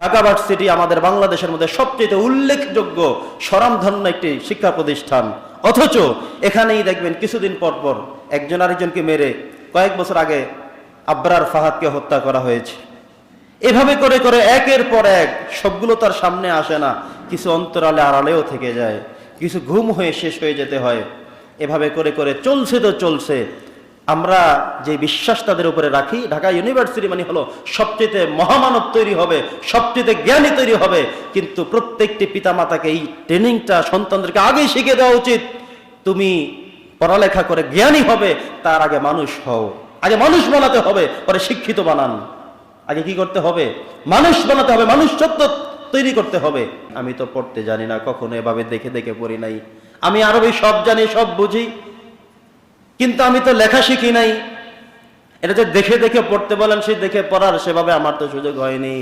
Dhaka varsity আমাদের বাংলাদেশের মধ্যে সবচেয়ে উল্লেখযোগ্য স্বরামধন্য একটি শিক্ষা প্রতিষ্ঠান। অথচ এখানেই দেখবেন কিছুদিন পর পর একজন আরেকজনকে মেরে কয়েক বছর আগে আব্রার ফাহাদকে হত্যা করা হয়েছে। এভাবে করে করে একের পর এক সবগুলো তার সামনে আসে না, কিছু অন্তরালে আড়ালেও থেকে যায়, কিছু ঘুম হয়ে শেষ হয়ে যেতে হয়। এভাবে করে করে চলছে তো চলছে আমরা যে বিশ্বাস তাদের উপরে রাখি, ঢাকা ইউনিভার্সিটি মানে হলো সবচেয়ে মহামানব তৈরি হবে, সবচেয়ে জ্ঞানী তৈরি হবে। কিন্তু প্রত্যেকটি পিতামাতাকে এই ট্রেনিংটা সন্তানদেরকে আগেই শিখে দেওয়া উচিত। তুমি পড়ালেখা করে জ্ঞানী হবে, তার আগে মানুষ হও। আগে মানুষ বানাতে হবে, পরে শিক্ষিত বানান। আগে কি করতে হবে? মানুষ বানাতে হবে, মানুষ সত্য তৈরি করতে হবে। আমি তো পড়তে জানি না, কখনো এভাবে দেখে দেখে পড়ি নাই। আমি আরবি সব জানি, সব বুঝি। কিন্তু আমি তো লেখা শিখি নাই। এটা যে দেখে দেখে পড়তে বলেন, সেই দেখে পড়ার সেভাবে আমার তো সুযোগ হয়নি।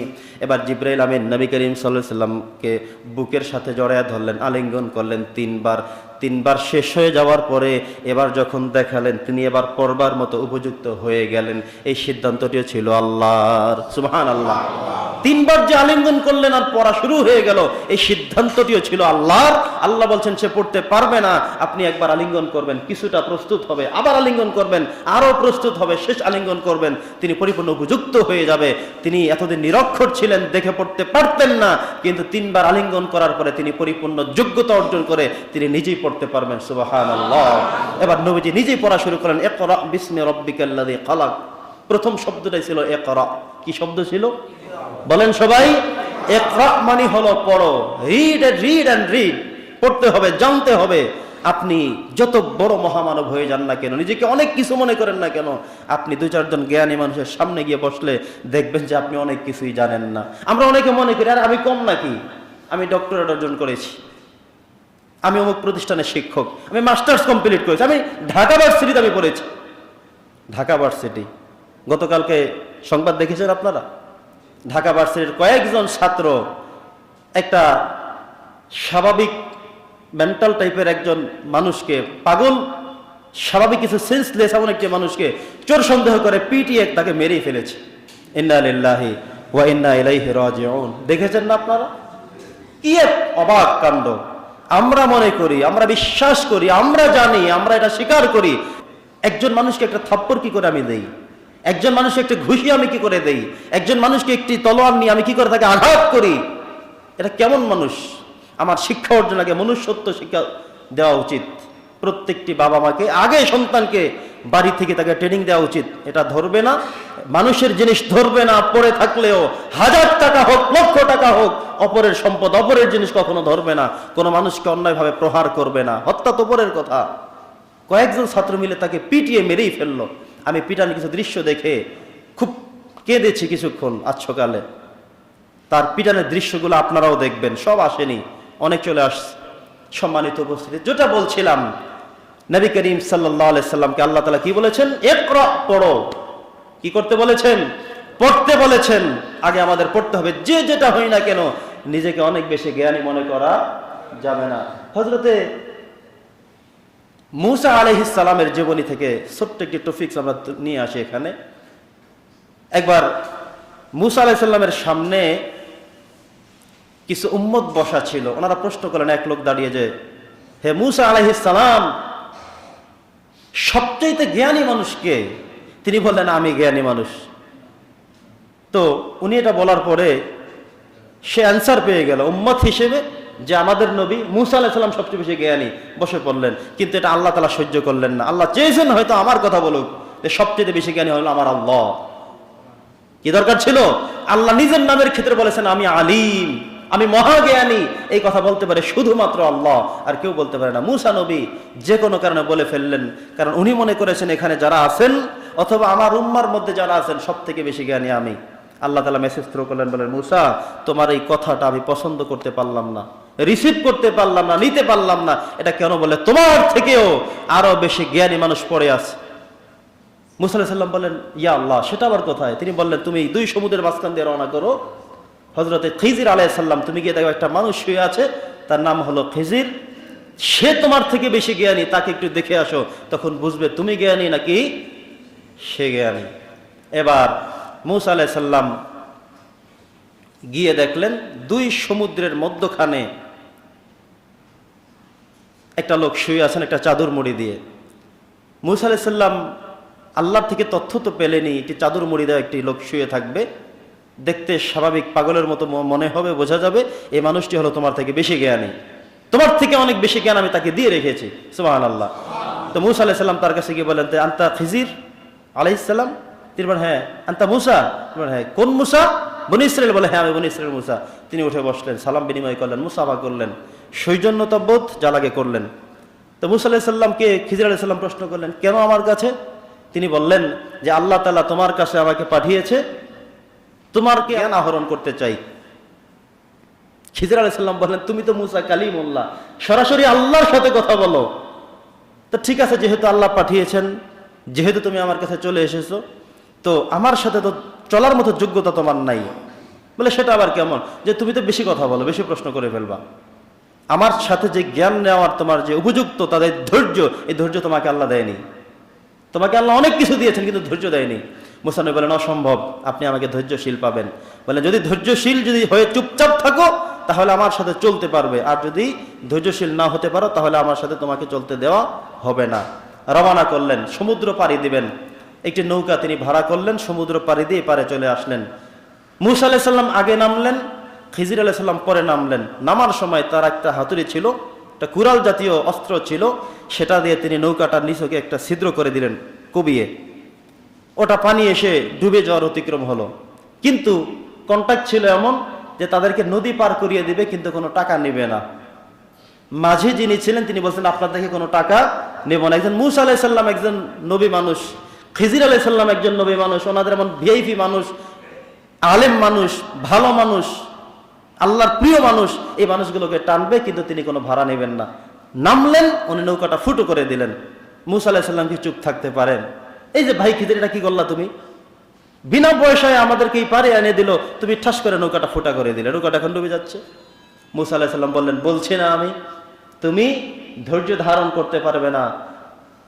এবার জিব্রাইল আমিন নবী করিম সাল্লাহ সাল্লামকে বুকের সাথে জড়াইয়া ধরলেন, আলিঙ্গন করলেন তিনবার। তিনবার শেষ হয়ে যাওয়ার পরে এবার যখন দেখালেন, তিনি এবার পড়বার মতো উপযুক্ত হয়ে গেলেন। এই সিদ্ধান্তটিও ছিল আল্লাহর। সুবহান আল্লাহ তিনবার যে আলিঙ্গন করলেন আর পড়া শুরু হয়ে গেল, এই সিদ্ধান্তটিও ছিল আল্লাহর। আল্লাহ বলছেন, সে পড়তে পারবে না, আপনি একবার আলিঙ্গন করবেন, কিছুটা প্রস্তুত হবে, আবার আলিঙ্গন করবেন আরও প্রস্তুত হবে, শেষ আলিঙ্গন করবেন। তিনি পরিপূর্ণ উপযুক্ত হয়ে যাবে। তিনি এতদিন নিরক্ষর ছিলেন, দেখে পড়তে পারতেন না, কিন্তু তিনবার আলিঙ্গন করার পরে তিনি পরিপূর্ণ যোগ্যতা অর্জন করে তিনি নিজেই পড়তে পারবেন সুবাহান এবার নবীজি নিজেই পড়া শুরু করেন একরা বিস্মে রব্বিকাল্লাযী খালাক। প্রথম শব্দটাই ছিল একরা কি শব্দ ছিল? বলেন সবাই মানে হলো পড়ো। Read and read and read পড়তে হবে, জানতে হবে। আপনি যত বড় মহামানব হয়ে যান না কেন, নিজেকে অনেক কিছু মনে করেন না কেন, আপনি দু চারজন জ্ঞানী মানুষের সামনে গিয়ে বসলে দেখবেন যে আপনি অনেক কিছুই জানেন না। আমরা অনেকে মনে করি, আর, আমি কম নাকি? আমি ডক্টরেট অর্জন করেছি। আমি অমুক প্রতিষ্ঠানের শিক্ষক। আমি মাস্টার্স কমপ্লিট করেছি। আমি ঢাকা ভার্সিটিতে আমি পড়েছি। ঢাকা ভার্সিটি গতকালকে সংবাদ দেখেছেন আপনারা? ঢাকা ভার্সিটির কয়েকজন ছাত্র একটা স্বাভাবিক মেন্টাল টাইপের একজন মানুষকে, পাগল, স্বাভাবিক কিছু সেন্সলেস এমন একটি মানুষকে চোর সন্দেহ করে পিটিয়ে তাকে মেরেই ফেলেছে। ইন্না ওয়া ইন্না ইলাইহি রাজিউন। দেখেছেন না আপনারা? কি এক অবাক কাণ্ড। আমরা মনে করি, আমরা বিশ্বাস করি, আমরা জানি, আমরা এটা স্বীকার করি। একজন মানুষকে একটা থাপ্পড় কি করে আমি দেই? একজন মানুষকে একটা ঘুষি আমি কি করে দেই? একজন মানুষকে একটি তলোয়ার নিয়ে আমি কি করে তাকে আঘাত করি? এটা কেমন মানুষ? আমার শিক্ষা অর্জন আগে মনুষ্যত্ব শিক্ষা দেওয়া উচিত। প্রত্যেকটি বাবা মাকে, আগে সন্তানকে বাড়ি থেকে তাকে ট্রেনিং দেওয়া উচিত। এটা ধরবে না। মানুষের জিনিস ধরবে না, পড়ে থাকলেও হাজার টাকা হোক, লক্ষ টাকা হোক, অপরের সম্পদ অপরের জিনিস কখনো ধরবে না। কোনো মানুষকে অন্যায়ভাবে প্রহার করবে না। হত্যা তো পরের কথা। কয়েকজন ছাত্র মিলে তাকে পিটিয়ে মেরেই ফেলল। আমি পিটানোর কিছু দৃশ্য দেখে খুব কেঁদেছি কিছুক্ষণ আজ সকালে তার পিটানের দৃশ্যগুলো আপনারাও দেখবেন, সব আসেনি, অনেক চলে আসছে। সম্মানিত উপস্থিতি, যেটা বলছিলাম, নবী করিম সাল্লাহ সাল্লামকে আল্লাহ তালা কি বলেছেন? একরা পড়ো। কি করতে বলেছেন? পড়তে বলেছেন। আগে আমাদের পড়তে হবে, যে যেটা হই না কেন, নিজেকে অনেক বেশি জ্ঞানী মনে করা যাবে না। হজরতে মুসা আলহিসালামের জীবনী থেকে ছোট্ট একটি টপিক্স আমরা নিয়ে আসি এখানে। একবার মুসা আলাইসাল্লামের সামনে কিছু উম্মত বসা ছিল। ওনারা প্রশ্ন করলেন, এক লোক দাঁড়িয়ে যে, হে মুসা আলাইহিসালাম সবচাইতে জ্ঞানী মানুষকে তিনি বললেন, আমি জ্ঞানী মানুষ। তো উনি এটা বলার পরে সে অ্যান্সার পেয়ে গেল। উম্মত হিসেবে যে আমাদের নবী মুসা আলাহিসাল্লাম সবচেয়ে বেশি জ্ঞানী, বসে পড়লেন। কিন্তু এটা আল্লাহ তালা সহ্য করলেন না। আল্লাহ চেয়েছেন হয়তো আমার কথা বলুক, যে সবচেয়ে বেশি জ্ঞানী হলো আমার আল্লাহ। কি দরকার ছিল? আল্লাহ নিজের নামের ক্ষেত্রে বলেছেন, আমি আলিম, আমি মহাজ্ঞানী। এই কথা বলতে পারে শুধুমাত্র আল্লাহ, আর কেউ বলতে পারে না। মুসা নবী যে কোনো কারণে বলে ফেললেন, কারণ উনি মনে করেছেন এখানে যারা আছেন, অথবা আমার উম্মার মধ্যে যারা আছেন সব থেকে বেশি জ্ঞানী আমি। আল্লাহ তালা মেসেজ থ্রো করলেন, বলেন, মুসা, তোমার এই কথাটা আমি পছন্দ করতে পারলাম না। রিসিভ করতে পারলাম না, নিতে পারলাম না, এটা কেন বলে? তোমার থেকেও আরও বেশি জ্ঞানী মানুষ পড়ে আছে। মুসা সাল্লাম বললেন, ইয়া আল্লাহ, সেটা আবার কোথায়? তিনি বললেন, তুমি দুই সমুদ্রের মাঝখান দিয়ে রওনা করো। হজরতে খিজির আলাই সাল্লাম তুমি গিয়ে দেখো একটা মানুষ শুয়ে আছে, তার নাম হলো খিজির। সে তোমার থেকে বেশি জ্ঞানী, তাকে একটু দেখে আসো, তখন বুঝবে, তুমি জ্ঞানী নাকি? সে জ্ঞানী। এবার মুসা আলাই সাল্লাম গিয়ে দেখলেন, দুই সমুদ্রের মধ্যখানে একটা লোক শুয়ে আছেন একটা চাদর মুড়ি দিয়ে। মুসা আলাইসাল্লাম আল্লাহর থেকে তথ্য তো পেলেনি একটি চাদর মুড়ি দেওয়া একটি লোক শুয়ে থাকবে। দেখতে স্বাভাবিক পাগলের মতো মনে হবে, বোঝা যাবে, এই মানুষটি হলো তোমার থেকে বেশি জ্ঞানী। তোমার থেকে অনেক বেশি জ্ঞান আমি তাকে দিয়ে রেখেছি সুবাহ আল্লাহ তো মুসা আলাইসাল্লাম তার কাছে গিয়ে বলেন "তে আন্তা খিজির? আলাইসাল্লাম তিনি বলেন হ্যাঁ। আন্তা মুসা? হ্যাঁ। কোন মুসা? বনি বলে হ্যাঁ আমি বনি মুসা। তিনি উঠে বসলেন, সালাম বিনিময় করলেন, মুসাফা করলেন। সৌজন্যতাবোধ জালাগে করলেন। তো মুসা আলাহিসাল্লামকে খিজির আলাইসাল্লাম প্রশ্ন করলেন, কেন আমার কাছে? তিনি বললেন যে, আল্লাহ তালা তোমার কাছে আমাকে পাঠিয়েছে। তোমার জ্ঞান আহরণ করতে চাই। খিজির আলাইসাল্লাম বললেন, তুমি তো মুসা কালিমুল্লাহ। সরাসরি আল্লাহর সাথে কথা বলো। তো ঠিক আছে, যেহেতু আল্লাহ পাঠিয়েছেন, যেহেতু তুমি আমার কাছে চলে এসেছ, তো আমার সাথে তো চলার মতো যোগ্যতা তোমার নাই। বলে, সেটা আবার কেমন? যে, তুমি তো বেশি কথা বলো, বেশি প্রশ্ন করে ফেলবা। আমার সাথে যে জ্ঞান নেওয়ার তোমার যে উপযুক্ত, তাদের ধৈর্য, এই ধৈর্য তোমাকে আল্লাহ দেয়নি। তোমাকে আল্লাহ অনেক কিছু দিয়েছেন কিন্তু ধৈর্য দেয়নি। মুসানবী বলেন, অসম্ভব, আপনি আমাকে ধৈর্যশীল পাবেন। বলেন যদি ধৈর্যশীল যদি হয়ে চুপচাপ থাকো, তাহলে আমার সাথে চলতে পারবে। আর যদি ধৈর্যশীল না হতে পারো, তাহলে আমার সাথে তোমাকে চলতে দেওয়া হবে না। রওনা করলেন, সমুদ্র পাড়ি দিবেন। একটি নৌকা তিনি ভাড়া করলেন, সমুদ্র পাড়ি দিয়ে পারে চলে আসলেন। মুসা আলাইসাল্লাম আগে নামলেন খিজির আলাইসাল্লাম পরে নামলেন। নামার সময় তার একটা হাতুড়ি ছিল, একটা কুরাল জাতীয় অস্ত্র ছিল, সেটা দিয়ে তিনি নৌকাটার নিচকে একটা ছিদ্র করে দিলেন কবিয়ে। ওটা পানি এসে ডুবে যাওয়ার অতিক্রম হলো। কিন্তু কন্ট্যাক্ট ছিল এমন যে তাদেরকে নদী পার করিয়ে দিবে, কিন্তু কোনো টাকা নেবে না। মাঝে যিনি ছিলেন, তিনি বলছেন, আপনার থেকে কোনো টাকা নেব না। একজন মুসা আলাইসাল্লাম একজন নবী মানুষ, খিজির আলাইসাল্লাম একজন নবী মানুষ, ওনাদের এমন ভিআইপি মানুষ, আলেম মানুষ, ভালো মানুষ আল্লাহর প্রিয় মানুষ, এই মানুষগুলোকে টানবে, কিন্তু তিনি কোনো ভাড়া নেবেন না। নামলেন, উনি নৌকাটা ফুটো করে দিলেন। মুসা আলাহিসাল্লাম কি চুপ থাকতে পারেন? এই যে ভাই খিদির এটা কি করলা তুমি? বিনা পয়সায় আমাদেরকে এই পারে এনে দিল, তুমি ঠাস করে নৌকাটা ফুটা করে দিলে। নৌকাটা এখন ডুবে যাচ্ছে। মুসা আলাহিসাল্লাম বললেন, বলছি না আমি। তুমি ধৈর্য ধারণ করতে পারবে না।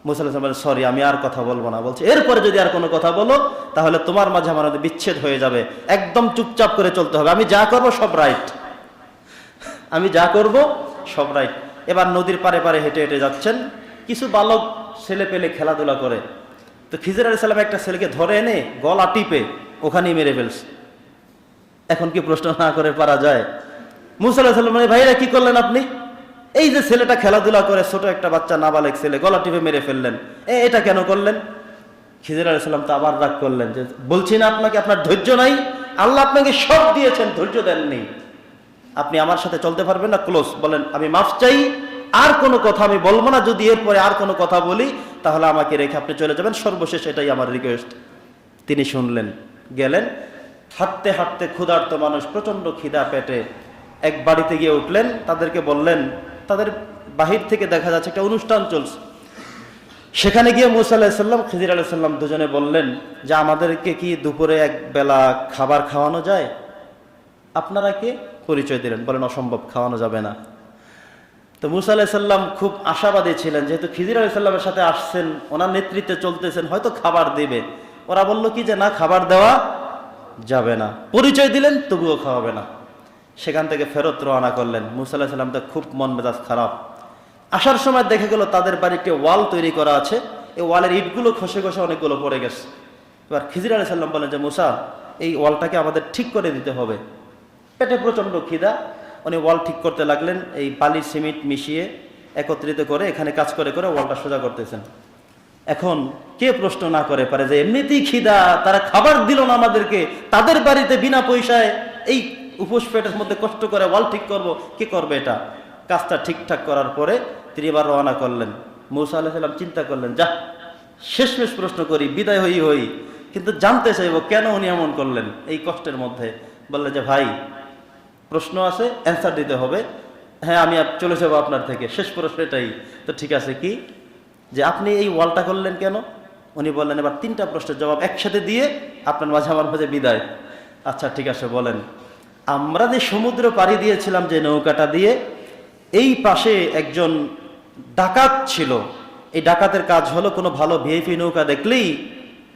মুসা আলাহিসাল্লাম সরি আমি আর কথা বলব না। বলছে, এরপরে যদি আর কোনো কথা বলো, তাহলে তোমার মাঝে আমার মধ্যে বিচ্ছেদ হয়ে যাবে। একদম চুপচাপ করে চলতে হবে। আমি যা করব সব রাইট আমি যা করব সব রাইট এবার নদীর পারে পারে হেঁটে হেঁটে যাচ্ছেন। কিছু বালক ছেলে পেলে খেলাধুলা করে। তো খিজির আলি সাল্লাম একটা ছেলেকে ধরে এনে গলা টিপে ওখানেই মেরে ফেলছে। এখন কি প্রশ্ন না করে পারা যায়? মুসাল্লাহ সাল্লাম ভাইরা, কি করলেন আপনি? এই যে ছেলেটা খেলাধুলা করে, ছোট একটা বাচ্চা, নাবালেক ছেলে, গলা টিপে মেরে ফেললেন। এ, এটা কেন করলেন? খিজির আলি সাল্লাম তো আবার রাগ করলেন যে, বলছি না আপনাকে, আপনার ধৈর্য নাই। আল্লাহ আপনাকে সব দিয়েছেন, ধৈর্য দেননি। আপনি আমার সাথে চলতে পারবেন না? ক্লোজ, বলেন, আমি মাফ চাই। আর কোনো কথা আমি বলব না, যদি এরপরে আর কোনো কথা বলি, তাহলে আমাকে রেখে আপনি চলে যাবেন। সর্বশেষ এটাই আমার রিকোয়েস্ট তিনি শুনলেন, গেলেন, হাঁটতে হাঁটতে ক্ষুধার্ত মানুষ প্রচণ্ড খিদা পেটে এক বাড়িতে গিয়ে উঠলেন। তাদেরকে বললেন তাদের বাহির থেকে দেখা যাচ্ছে একটা অনুষ্ঠান চলছে। সেখানে গিয়ে মুসা আলাহিসাল্লাম খিজির আলাইসাল্লাম দুজনে বললেন, যে আমাদেরকে কি দুপুরে এক বেলা খাবার খাওয়ানো যায়? আপনারা কে? পরিচয় দিলেন, বলেন, অসম্ভব, খাওয়ানো যাবে না। তো মুসা আলাহিসাল্লাম খুব আশাবাদী ছিলেন, যেহেতু খিজির আলাইসাল্লামের সাথে আসছেন, ওনার নেতৃত্বে চলতেছেন, হয়তো খাবার দেবে। ওরা বলল কি যে, না, খাবার দেওয়া যাবে না। পরিচয় দিলেন, তবুও খাওয়াবে না। সেখান থেকে ফেরত রওনা করলেন। মুসা আলাহিসাল্লাম তো খুব মন মেজাজ খারাপ। আসার সময় দেখে গেল তাদের বাড়িতে ওয়াল তৈরি করা আছে। এই ওয়ালের ইটগুলো খসে খসে অনেকগুলো পড়ে গেছে। এবার খিজির আলি সাল্লাম বলেন যে, মুসা, এই ওয়ালটাকে আমাদের ঠিক করে দিতে হবে। পেটে প্রচণ্ড খিদা। উনি ওয়াল ঠিক করতে লাগলেন। এই বালি, সিমেন্ট মিশিয়ে একত্রিত করে এখানে কাজ করে করে ওয়ালটা সোজা করতেছেন। এখন কে প্রশ্ন না করে পারে যে, এমনিতেই খিদা, তারা খাবার দিল না আমাদেরকে, তাদের বাড়িতে বিনা পয়সায় এই উপোস পেটের মধ্যে কষ্ট করে ওয়াল ঠিক করব, কে করবে এটা? কাজটা ঠিকঠাক করার পরে তিনি এবার রওনা করলেন। মৌসা আলাহিসাল্লাম চিন্তা করলেন যা শেষমেশ প্রশ্ন করি, বিদায় হই হই। কিন্তু জানতে চাইব কেন উনি এমন করলেন এই কষ্টের মধ্যে। বললেন যে, ভাই, প্রশ্ন আছে অ্যান্সার দিতে হবে। হ্যাঁ আমি চলে যাব আপনার থেকে। শেষ প্রশ্ন এটাই। তো ঠিক আছে কি? যে, আপনি এই ওয়ালটা করলেন কেন? উনি বললেন, এবার তিনটা প্রশ্নের জবাব একসাথে দিয়ে আপনার মাঝে, আমার মাঝে বিদায়। আচ্ছা ঠিক আছে, বলেন। আমরা যে সমুদ্র পাড়ি দিয়েছিলাম যে নৌকাটা দিয়ে, এই পাশে একজন ডাকাত ছিল। এই ডাকাতের কাজ হলো কোনো ভালো ভিআইপি নৌকা দেখলেই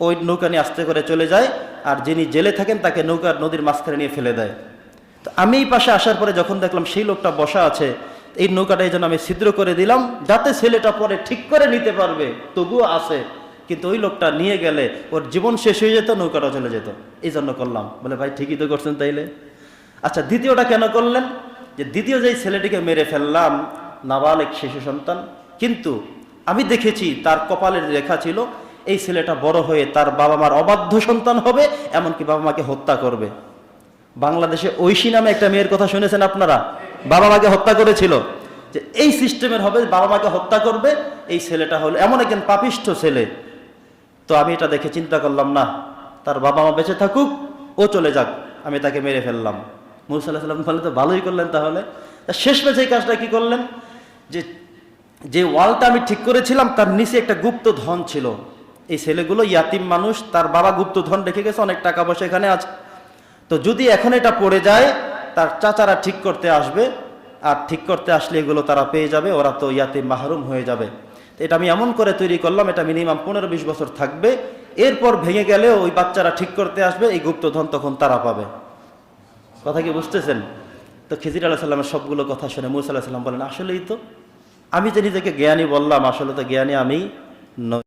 ওই নৌকা নিয়ে আস্তে করে চলে যায় আর যিনি জেলে থাকেন তাকে নৌকার নদীর মাঝখানে নিয়ে ফেলে দেয়। তো আমি এই পাশে আসার পরে যখন দেখলাম সেই লোকটা বসা আছে, এই নৌকাটা এই জন্য আমি ছিদ্র করে দিলাম যাতে ছেলেটা পরে ঠিক করে নিতে পারবে, তবুও আছে। কিন্তু ওই লোকটা নিয়ে গেলে ওর জীবন শেষ হয়ে যেত নৌকাটা চলে যেত। এই জন্য করলাম। বলে, ভাই, ঠিকই তো করছেন তাইলে। আচ্ছা দ্বিতীয়টা কেন করলেন? যে দ্বিতীয় যেই ছেলেটিকে মেরে ফেললাম, নাবালেক শিশু সন্তান, কিন্তু আমি দেখেছি তার কপালের লেখা ছিল, এই ছেলেটা বড় হয়ে তার বাবা মার অবাধ্য সন্তান হবে, এমনকি বাবা মাকে হত্যা করবে। বাংলাদেশে ঐশী নামে একটা মেয়ের কথা শুনেছেন আপনারা? বাবা মাকে হত্যা করেছিল। যে এই সিস্টেমের হবে বাবা মাকে হত্যা করবে, এই ছেলেটা হলো এমন একজন পাপিষ্ঠ ছেলে। তো আমি এটা দেখে চিন্তা করলাম, না, তার বাবা মা বেঁচে থাকুক, ও চলে যাক, আমি তাকে মেরে ফেললাম। মুসাল্লাহ বলে, তো ভালোই করলেন তাহলে। তা শেষ মেঝে এই কাজটা কি করলেন? যে যে ওয়ালটা আমি ঠিক করেছিলাম, তার নিচে একটা গুপ্ত ধন ছিল। এই ছেলেগুলো ইয়াতিম মানুষ, তার বাবা গুপ্ত ধন রেখে গেছে, অনেক টাকা পয়সা এখানে আছে। তো যদি এখন এটা পড়ে যায়, তার চাচারা ঠিক করতে আসবে, আর ঠিক করতে আসলে এগুলো তারা পেয়ে যাবে, ওরা তো ইয়াতে মাহরুম হয়ে যাবে। এটা আমি এমন করে তৈরি করলাম, এটা মিনিমাম পনেরো বিশ বছর থাকবে। এরপর ভেঙে গেলে ওই বাচ্চারা ঠিক করতে আসবে, এই গুপ্তধন তখন তারা পাবে। কথা কি বুঝতেছেন? তো খিজির আল্লাহ সাল্লামের সবগুলো কথা শুনে মুসা আল্লাহ সাল্লাম বলেন, আসলেই তো। আমি যে নিজেকে জ্ঞানী বললাম, আসলে তো জ্ঞানী আমি নই।